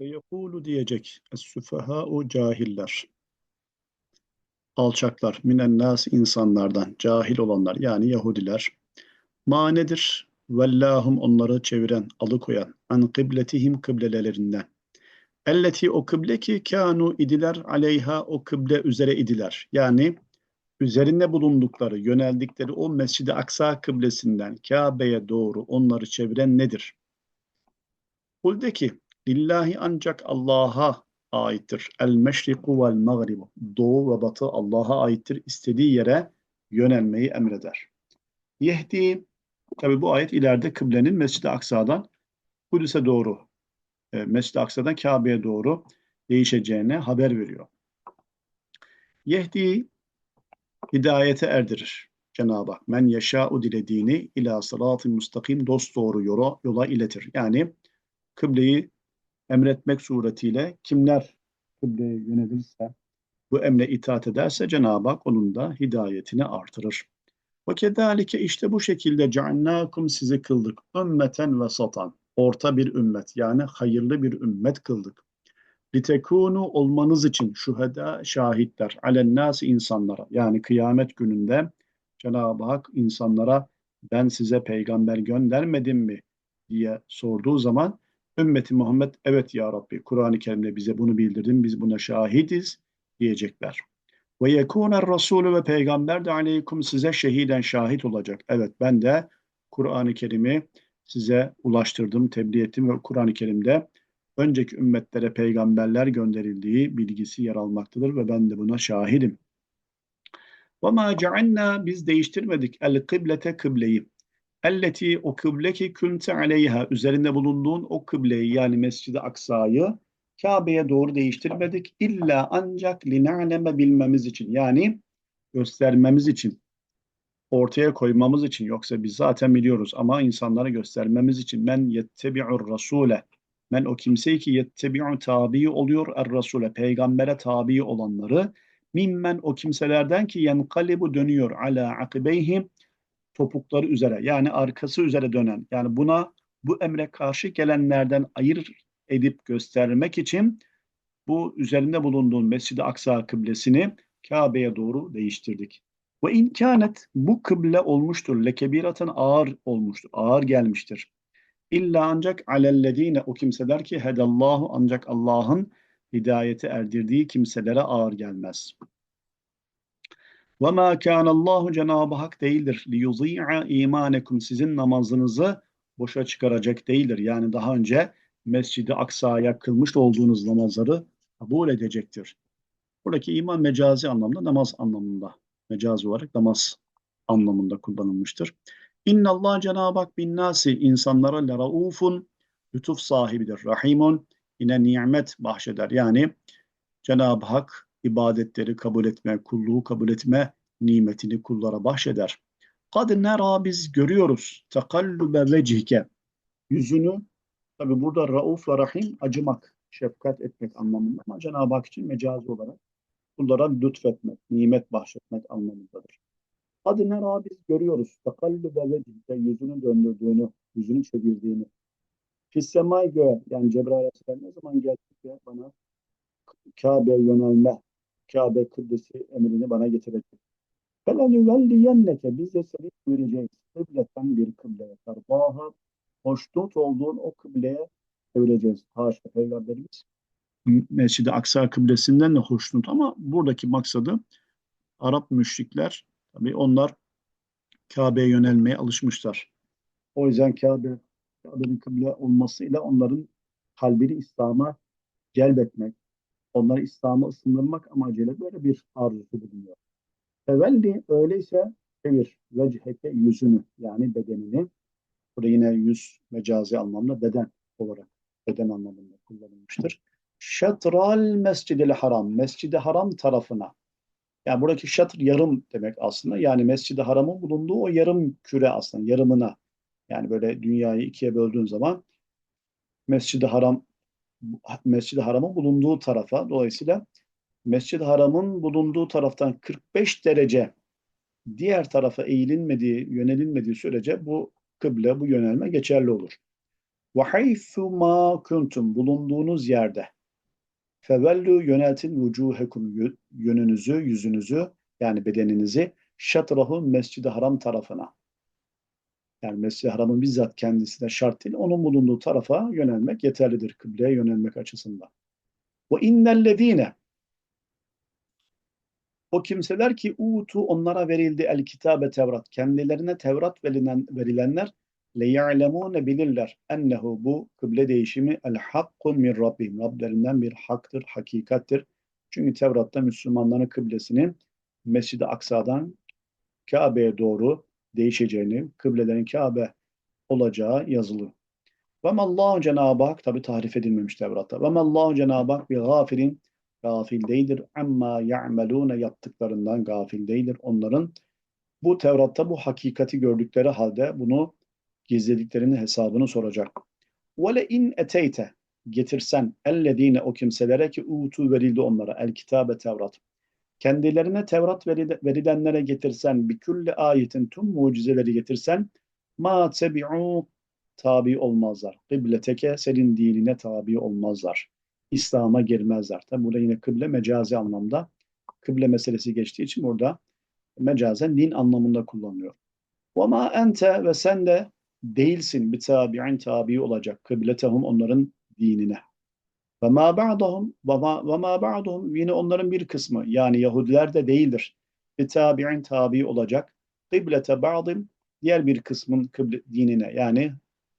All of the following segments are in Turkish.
Ve yekulu diyecek. Es-süfehâ'u cahiller. Alçaklar. Minen nas insanlardan. Cahil olanlar. Yani Yahudiler. Ma nedir? Vellahum onları çeviren, alıkoyan. An kıbletihim kıblelerinden. Elleti o kıble ki kanu idiler aleyha o kıble üzere idiler. Yani üzerinde bulundukları, yöneldikleri o Mescid-i Aksa kıblesinden Kabe'ye doğru onları çeviren nedir? Kul de ki lillahi ancak Allah'a aittir. El meşriku vel mağribu. Doğu ve batı Allah'a aittir. İstediği yere yönelmeyi emreder. Yehdi tabi bu ayet ileride kıblenin Mescid-i Aksa'dan Kudüs'e doğru e, Mescid-i Aksa'dan Kabe'ye doğru değişeceğine haber veriyor. Yehdi hidayete erdirir. Cenab-ı Hak men yeşâ'u dilediğini ila sırat-ı müstakim dost doğru yola, yola iletir. Yani kıbleyi emretmek suretiyle kimler kıbleye yönelirse bu emre itaat ederse Cenab-ı Hak onun da hidayetini artırır. Ve kedalike işte bu şekilde ceannâkum sizi kıldık. Ümmeten ve satan. Orta bir ümmet yani hayırlı bir ümmet kıldık. Litekunu olmanız için şuheda şahitler alennâs insanlara yani kıyamet gününde Cenab-ı Hak insanlara ben size peygamber göndermedim mi diye sorduğu zaman ümmeti Muhammed evet ya Rabbi Kur'an-ı Kerim'de bize bunu bildirdin biz buna şahidiz diyecekler. Ve yekûner Resulü ve peygamber de aleykum size şehiden şahit olacak. Evet ben de Kur'an-ı Kerim'i size ulaştırdım, tebliğ ettim ve Kur'an-ı Kerim'de önceki ümmetlere peygamberler gönderildiği bilgisi yer almaktadır ve ben de buna şahidim. Ve ma biz değiştirmedik el kıblete kıbleyi. Elleti o kıble ki kunte aleyha üzerinde bulunduğun o kıbleyi yani Mescid-i Aksa'yı Kabe'ye doğru değiştirmedik. İlla ancak lina'leme bilmemiz için yani göstermemiz için ortaya koymamız için. Yoksa biz zaten biliyoruz ama insanlara göstermemiz için. Men yettebi'ur rasule. Men o kimseyi ki yettebi'u tabi oluyor er rasule peygambere tabi olanları. Mimmen o kimselerden ki yenkalibu dönüyor ala akibeyhim topukları üzere yani arkası üzere dönen yani buna bu emre karşı gelenlerden ayır edip göstermek için bu üzerinde bulunduğun Mescid-i Aksa kıblesini Kabe'ye doğru değiştirdik. Ve imkanet bu kıble olmuştur. Lekebiratan ağır olmuştur. Ağır gelmiştir. İlla ancak alellezine o kimseler ki hedallahu ancak Allah'ın hidayeti erdirdiği kimselere ağır gelmez. Ve ma kana Allahu Cenab-ı Hak değildir. Li yuzi'a imanekum sizin namazınızı boşa çıkaracak değildir. Yani daha önce Mescid-i Aksa'ya kılmış olduğunuz namazları kabul edecektir. Buradaki iman mecazi anlamda namaz anlamında. Mecazi olarak namaz anlamında kullanılmıştır. İnna Allah Cenab-ı Hak bin nasi insanlara la raufun lütuf sahibidir. Rahimun yine nimet bahşeder. Yani Cenab-ı Hak ibadetleri kabul etme, kulluğu kabul etme nimetini kullara bahşeder. Kad nera biz görüyoruz tekallübe vecihke yüzünü tabi burada rauf ve rahim acımak, şefkat etmek anlamında ama Cenab-ı Hak için mecazi olarak kullara lütfetmek, nimet bahşetmek anlamındadır. Kad nera biz görüyoruz tekallübe vecihke yüzünü döndürdüğünü, yüzünü çevirdiğini. Fissemay göğe yani Cebrail Aleyhisselam ne zaman geldi bana Kabe'ye yönelme, Kabe kıblesi emrini bana getirecek. فَلَنُوَلِّيَنَّكَ Biz de seni çevireceğiz. Kıbleten bir kıbleye. Tarbaha hoşnut olduğun o kıbleye çevireceğiz. Haşa Peygamberimiz Mescid-i Aksa kıblesinden de hoşnut ama buradaki maksadı Arap müşrikler tabii onlar Kabe'ye yönelmeye alışmışlar. O yüzden Kabe Kabe'nin kıble olmasıyla onların kalbini İslam'a celbetmek, onları İslam'a ısındırmak amacıyla böyle bir arzusu bulunuyor. Fevelli öyleyse çevir vecheke yüzünü yani bedenini. Burada yine yüz mecazi anlamda beden olarak beden anlamında kullanılmıştır. Şatral mescidil haram. Mescidi haram tarafına. Yani buradaki şatr yarım demek aslında. Yani mescidi haramın bulunduğu o yarım küre aslında yarımına. Yani böyle dünyayı ikiye böldüğün zaman mescidi haram mescidi haramın bulunduğu tarafa dolayısıyla Mescid-i Haram'ın bulunduğu taraftan 45 derece diğer tarafa eğilinmediği, yönelilmediği sürece bu kıble, bu yönelme geçerli olur. Haythu ma kuntum bulunduğunuz yerde fevellu yöneltin vucuhekum yö- yönünüzü, yüzünüzü yani bedeninizi şatrahu mescid-i haram tarafına. Yani mescid-i haramın bizzat kendisine şart değil, onun bulunduğu tarafa yönelmek yeterlidir kıbleye yönelmek açısından. Ve innellezine o kimseler ki utu onlara verildi el kitabe Tevrat. Kendilerine Tevrat verilen, verilenler le ya'lemune bilirler ennehu bu kıble değişimi el hakkun min rabbihim. Rablerinden bir haktır, hakikattir. Çünkü Tevrat'ta Müslümanların kıblesinin Mescid-i Aksa'dan Kabe'ye doğru değişeceğini, kıblelerin Kabe olacağı yazılı. Ve Allahu Cenab-ı Hak tabi tarif edilmemiş Tevrat'ta. Ve Allahu Cenab-ı Hak bir gafirin gafil değildir. Amma ya'melune yaptıklarından gafil değildir. Onların bu Tevrat'ta bu hakikati gördükleri halde bunu gizlediklerinin hesabını soracak. Ve le in eteyte getirsen ellezine o kimselere ki utu verildi onlara el kitabe Tevrat kendilerine Tevrat verilenlere getirsen, bir külli ayetin tüm mucizeleri getirsen, ma tebi'u tabi olmazlar. Kıbleteke senin dinine tabi olmazlar. İslam'a girmezler. Tabi burada yine kıble mecazi anlamda. Kıble meselesi geçtiği için burada mecazen din anlamında kullanılıyor. Ve ma ente ve sen de değilsin bir tabi'in tabi olacak. Kıbletehum onların dinine. Ve ma ba'dahum ve ma, ve ma ba'dahum yine onların bir kısmı yani Yahudiler de değildir. Bir tabi'in tabi olacak. Kıblete ba'dim diğer bir kısmın kıble, dinine yani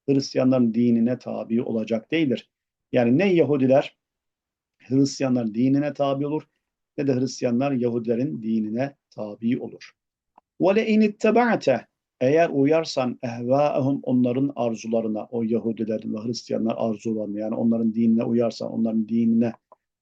Hristiyanların dinine tabi olacak değildir. Yani ne Yahudiler Hristiyanlar dinine tabi olur ne de Hristiyanlar Yahudilerin dinine tabi olur. وَلَاِنِ اتَّبَعْتَ eğer uyarsan ehvaehum onların arzularına, o Yahudilerin ve Hristiyanlar arzularına yani onların dinine uyarsan, onların dinine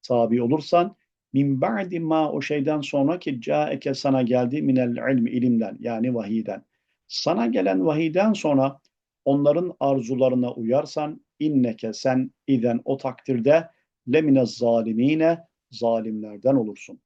tabi olursan min ba'di ma o şeyden sonra ki caeke sana geldi minel ilmi ilimden yani vahiden. Sana gelen vahiden sonra onların arzularına uyarsan inneke sen iden o takdirde lemine zalimine zalimlerden olursun.